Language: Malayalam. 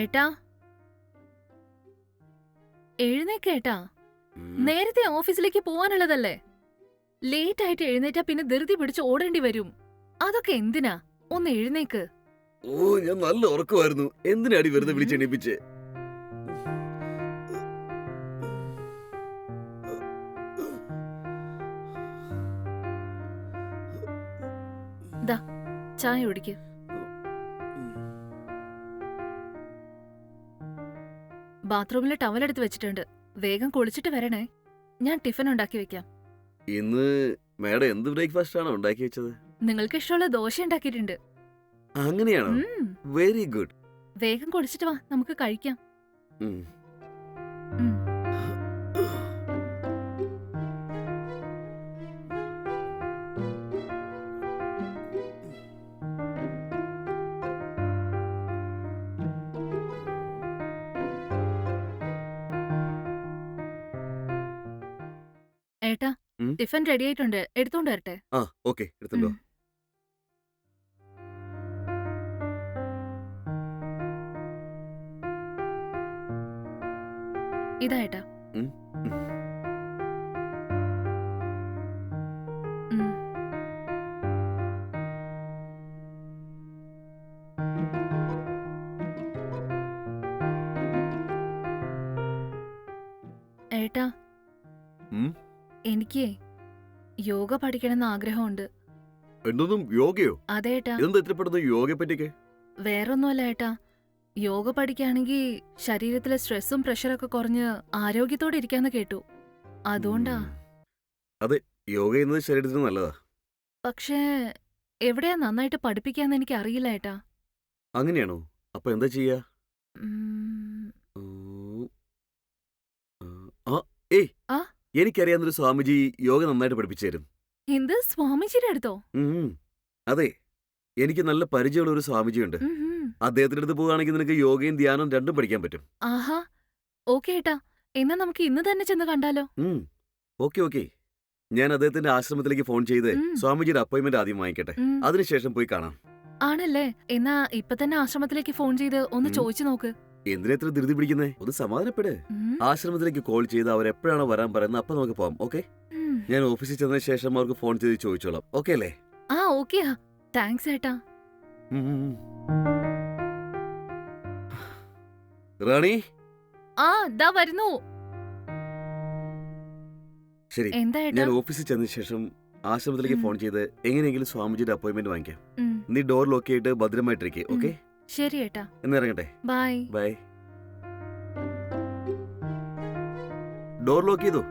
ഏട്ടാ? എഴുന്നേക്കേട്ടാ. നേരത്തെ ഓഫീസിലേക്ക് പോവാനുള്ളതല്ലേ? ലേറ്റ് ആയിട്ട് എഴുന്നേറ്റാ പിന്നെ ധൃതി പിടിച്ച് ഓടേണ്ടി വരും. അതൊക്കെ എന്തിനാ? ഒന്ന് എഴുന്നേക്ക്. ഓ ഞാൻ നല്ല ഉറക്കമായിരുന്നു. എന്തിനാടി വെറുതെ. വിളിച്ചെണീപ്പിച്ച് ചായ കുടിക്ക്. ബാത്റൂമിലെ ടവൽ എടുത്ത് വെച്ചിട്ടുണ്ട്. വേഗം കുളിച്ചിട്ട് വരണേ. ഞാൻ ടിഫിൻ ഉണ്ടാക്കി വെക്കാം. ഇന്ന് മേഡം എന്ത് ബ്രേക്ക്ഫാസ്റ്റ് ആണ് ഉണ്ടാക്കി വെച്ചത്? നിങ്ങൾക്ക് ഇഷ്ടമുള്ള ദോശ ഉണ്ടാക്കിയിട്ടുണ്ട്. അങ്ങനെയാണോ? ഉം, വെരി ഗുഡ് വേഗം കുളിച്ചിട്ട് വാ നമുക്ക് കഴിക്കാം. ഉം. ഉം? ടിഫിൻ റെഡി ആയിട്ടുണ്ട്. എടുത്തോണ്ട് വരട്ടെ. ആ ഓക്കെ എടുത്തല്ലോ ഇതായിട്ടാ ഏട്ടാ? എനിക്ക് യോഗ പഠിക്കണമെന്ന് ആഗ്രഹമുണ്ട്. എന്തൊന്നും യോഗയോ? അതേട്ടാ ഇതെന്താ എത്രപ്പെടുന്നു യോഗയെ പറ്റിയൊക്കെ വേറൊന്നുമല്ല ഏട്ടാ. യോഗ പഠിക്കുകയാണെങ്കിൽ ശരീരത്തിലെ സ്ട്രെസ്സും പ്രഷറൊക്കെ കുറഞ്ഞ് ആരോഗ്യത്തോടെ ഇരിക്കാന്ന് കേട്ടു. അതുകൊണ്ടാ. അതെ യോഗ എന്നത് ശരീരത്തിന് നല്ലതാ. പക്ഷേ എവിടെയാ നന്നായിട്ട് പഠിപ്പിക്കാന്ന് എനിക്ക് അറിയില്ല ഏട്ടാ. അങ്ങനെയാണോ? അപ്പൊ എന്താ ചെയ്യാ? ഉം, ഏയ്. ആ? എനിക്കറിയാവുന്നൊരു സ്വാമിജി യോഗ നന്നായിട്ട് പഠിപ്പിച്ചു തരും എന്ത്? സ്വാമിജിയുടെ അടുത്തോ? ഉം. അതെ. എനിക്ക് നല്ല പരിചയമുള്ള ഒരു സ്വാമിജിയുണ്ട്. ഉം, ഉം. അദ്ദേഹത്തിന്റെ അടുത്ത് പോവുകയാണെങ്കിൽ നിനക്ക് യോഗയും ധ്യാനവും രണ്ടും പഠിക്കാൻ പറ്റും. ആഹാ. ഓക്കെ ഏട്ടാ. എന്നാ നമുക്ക് ഇന്ന് തന്നെ ചെന്ന് കണ്ടാലോ? ഉം. Okay okay. ഞാൻ അദ്ദേഹത്തിന്റെ ആശ്രമത്തിലേക്ക് ഫോൺ ചെയ്ത് ഉം. സ്വാമിജിയുടെ അപ്പോയിന്റ്മെന്റ് ആദ്യം വാങ്ങിക്കട്ടെ. ഉം, അതിനുശേഷം പോയി കാണാം. ആണല്ലേ? എന്നാ ഇപ്പൊ തന്നെ ആശ്രമത്തിലേക്ക് ഫോൺ ചെയ്ത് ഒന്ന് ഉം. ചോദിച്ചു നോക്ക്. എന്തിനാ എത്ര ധൃതി പിടിക്കുന്നേ? ഒന്ന് സമാധാനപ്പെട്. ആശ്രമത്തിലേക്ക് കോൾ ചെയ്ത് അവർ എപ്പോഴാണോ വരാൻ പറയുന്നത് അപ്പൊ നമുക്ക് പോവാം ഓക്കെ ഞാൻ ഓഫീസിൽ ചെന്ന ശേഷം അവർക്ക് ഫോൺ ചെയ്ത് ചോദിച്ചോളാം ഓക്കെ അല്ലേ? ആ ഓക്കെയാ താങ്ക്സ് ഏട്ടാ. റാണി? ആ ദാ വരുന്നു. ശരി എന്താ ഏട്ടാ? ഞാൻ ഓഫീസിൽ ചെന്ന ശേഷം ആശ്രമത്തിലേക്ക് ഉം. ഫോൺ ചെയ്ത് എങ്ങനെയെങ്കിലും സ്വാമിജിയുടെ അപ്പോയിന്റ്മെന്റ് വാങ്ങിക്കാം. ഉം, നീ ഡോർ ലോക്ക് ചെയ്തിട്ട് ഭദ്രമായിട്ടിരിക്കെ ഉം. ഓക്കെ ശരി ഏട്ടാ. ഇറങ്ങട്ടെ ബൈ. ബൈ. ഡോർ ലോക്ക് ചെയ്തു.